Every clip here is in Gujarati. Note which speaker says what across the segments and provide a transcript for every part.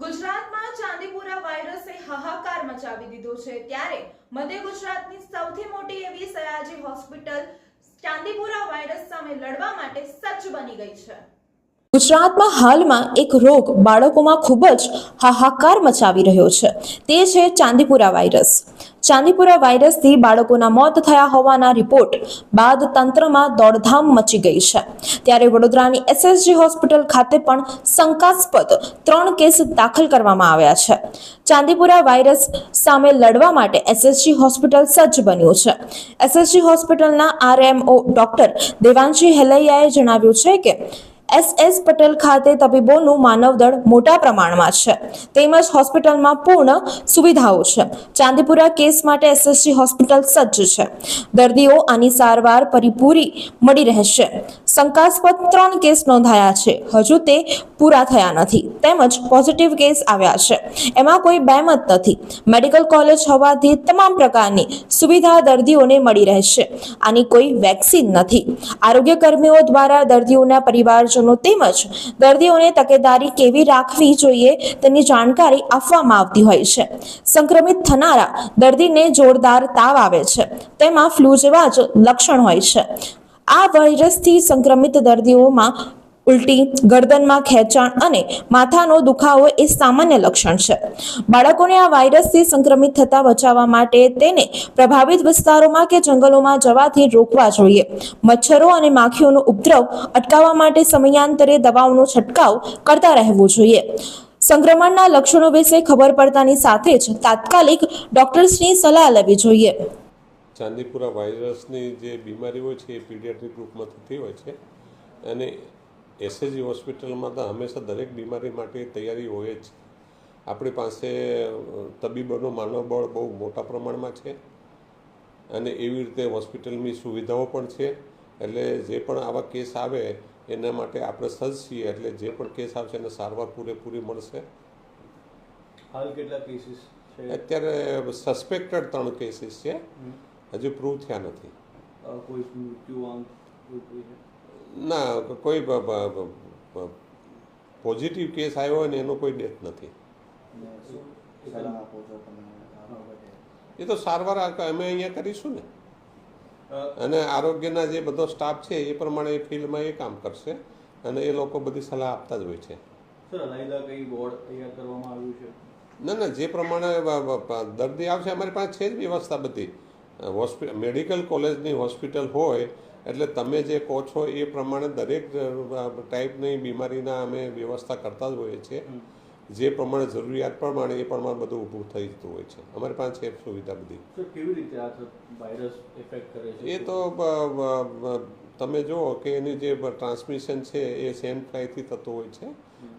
Speaker 1: ગુજરાતમાં ચાંદીપુરા વાયરસે હાહાકાર મચાવી દીધો છે. ત્યારે મધ્ય ગુજરાતની સૌથી મોટી એવી સયાજી હોસ્પિટલ ચાંદીપુરા વાયરસ સામે લડવા માટે સજ્જ બની ગઈ છે.
Speaker 2: ગુજરાતમાં હાલમાં એક રોગ બાળકોમાં ખૂબ જ હાહાકાર મચાવી રહ્યો છે. તે છે ચાંદીપુરા વાયરસ. ચાંદીપુરા વાયરસથી બાળકોના મોત થયા હોવાના રિપોર્ટ બાદ તંત્રમાં દોડધામ મચી ગઈ છે. ત્યારે વડોદરાની એસએસજી હોસ્પિટલ ખાતે પણ શંકાસ્પદ ત્રણ કેસ દાખલ કરવામાં આવ્યા છે. ચાંદીપુરા વાયરસ સામે લડવા માટે એસએસજી હોસ્પિટલ સજ્જ બન્યું છે. એસએસજી હોસ્પિટલના આરએમઓ ડોક્ટર દેવાંશી હેલૈયાએ જણાવ્યું છે કે એસ એસ પટેલ ખાતે તબીબોનું માનવદળ મોટા પ્રમાણમાં છે. તેમજ હોસ્પિટલમાં પૂર્ણ સુવિધાઓ છે. ચાંદીપુરા કેસ માટે એસએસજી હોસ્પિટલ સજ્જ છે. દર્દીઓ આની સારવાર પરિપૂરી મળી રહેશે. શંકાસ્પદ ત્રણ કેસ નોંધાયા છે. હજુ તે પૂરા થયા નથી. તેમજ પોઝિટિવ કેસ આવ્યા છે. એમાં કોઈ બેમત નથી. મેડિકલ કોલેજ હોવાથી તમામ પ્રકારની સુવિધા દર્દીઓને મળી રહેશે. આની કોઈ વેક્સિન નથી. આરોગ્ય કર્મીઓ દ્વારા દર્દીઓના પરિવારજનો તેમજ દર્દીઓને તકેદારી કેવી રાખવી જોઈએ તેની જાણકારી આપવામાં આવતી હોય છે. સંક્રમિત થનારા દર્દીને જોરદાર તાવ આવે છે. તેમાં ફ્લૂ જેવા જ લક્ષણ હોય છે. આ વાયરસથી સંક્રમિત દર્દીઓમાં ઉલટી, ગરદનમાં ખેંચાણ અને માથાનો દુખાવો એ સામાન્ય લક્ષણ છે. બાળકોને આ વાયરસથી સંક્રમિત થતા બચાવવા માટે તેને પ્રભાવિત વિસ્તારોમાં કે જંગલોમાં જવાથી રોકવા જોઈએ. મચ્છરો અને માખીઓનો ઉપદ્રવ અટકાવવા માટે સમયાંતરે દવાઓનો છંટકાવ કરતા રહેવું જોઈએ. સંક્રમણના લક્ષણો વિશે ખબર પડતાની સાથે જ તાત્કાલિક ડોક્ટર્સની સલાહ લેવી જોઈએ.
Speaker 3: ચાંદીપુરા વાયરસની જે બીમારી હોય છે એ પીડિયાટ્રિક ગ્રુપમાં થતી હોય છે. અને એસએજી હોસ્પિટલમાં તો હંમેશા દરેક બીમારી માટે તૈયારી હોય જ. આપણી પાસે તબીબોનું માનવબળ બહુ મોટા પ્રમાણમાં છે. અને એવી રીતે હોસ્પિટલની સુવિધાઓ પણ છે. એટલે જે પણ આવા કેસ આવે એના માટે આપણે સજ્જ છીએ. એટલે જે પણ કેસ આવશે એને સારવાર પૂરેપૂરી મળશે.
Speaker 4: હાલ કેટલા કેસીસ છે?
Speaker 3: અત્યારે સસ્પેક્ટેડ ત્રણ કેસીસ છે. હજુ પ્રૂવ થયા નથી.
Speaker 4: કોઈ
Speaker 3: ના કોઈ પોઝિટિવ કેસ આવ્યો હોય ને એનો કોઈ ડેથ નથી. એ તો સારવાર અમે અહીંયા કરીશું ને. અને આરોગ્યના જે બધો સ્ટાફ છે એ પ્રમાણે એ ફિલ્ડમાં એ કામ કરશે. અને એ લોકો બધી સલાહ આપતા જ હોય છે. ના ના જે પ્રમાણે દર્દી આવશે અમારી પાસે છે જ વ્યવસ્થા બધી. હોસ્પિટલ મેડિકલ કોલેજની હોસ્પિટલ હોય એટલે તમે જે કહો છો એ પ્રમાણે દરેક ટાઈપની બીમારીના અમે વ્યવસ્થા કરતા જ હોઈએ છીએ. જે પ્રમાણે જરૂરિયાત પ્રમાણે એ પ્રમાણે બધું ઊભું થઈ જતું હોય છે. અમારી પાસે એપ સુવિધા બધી.
Speaker 4: કેવી રીતે આ વાયરસ ઇફેક્ટ કરે છે?
Speaker 3: એ તો તમે જુઓ કે એની જે ટ્રાન્સમિશન છે એ સેમ ફ્લાયથી થતું હોય છે.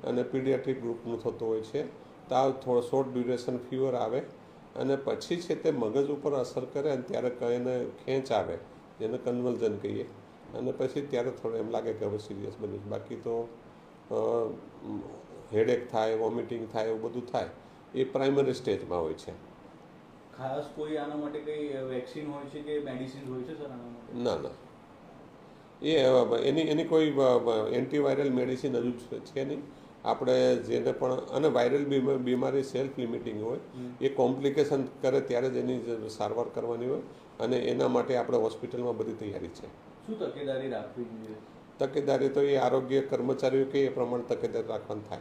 Speaker 3: અને પીડિયાટ્રિક ગ્રુપનું થતું હોય છે. તાવ થોડો શોર્ટ ડ્યુરેશન ફીવર આવે. અને પછી છે તે મગજ ઉપર અસર કરે અને ત્યારે એને ખેંચ આવે જેને કન્વલ્ઝન કહીએ. અને પછી ત્યારે થોડું એમ લાગે કે હવે સિરિયસ બન્યું બાકી તો હેડેક થાય વોમિટિંગ થાય એવું બધું થાય એ પ્રાઇમરી સ્ટેજમાં હોય છે.
Speaker 4: ખાસ કોઈ આના માટે કઈ વેક્સિન હોય છે કે મેડિસિન હોય છે સર આના માટે?
Speaker 3: ના ના. એ એની એની કોઈ એન્ટીવાયરલ મેડિસિન હજુ છે નહીં. આપણે જેને પણ અને વાયરલ બીમારી સેલ્ફ લિમિટિંગ હોય એ કોમ્પ્લિકેશન કરે ત્યારે જ એની સારવાર કરવાની હોય અને એના માટે આપણે હોસ્પિટલમાં બધી તૈયારી છે.
Speaker 4: શું તકેદારી રાખવી જોઈએ?
Speaker 3: તકેદારી તો એ આરોગ્ય કર્મચારીઓ કે એ પ્રમાણે તકેદારી રાખવાની થાય.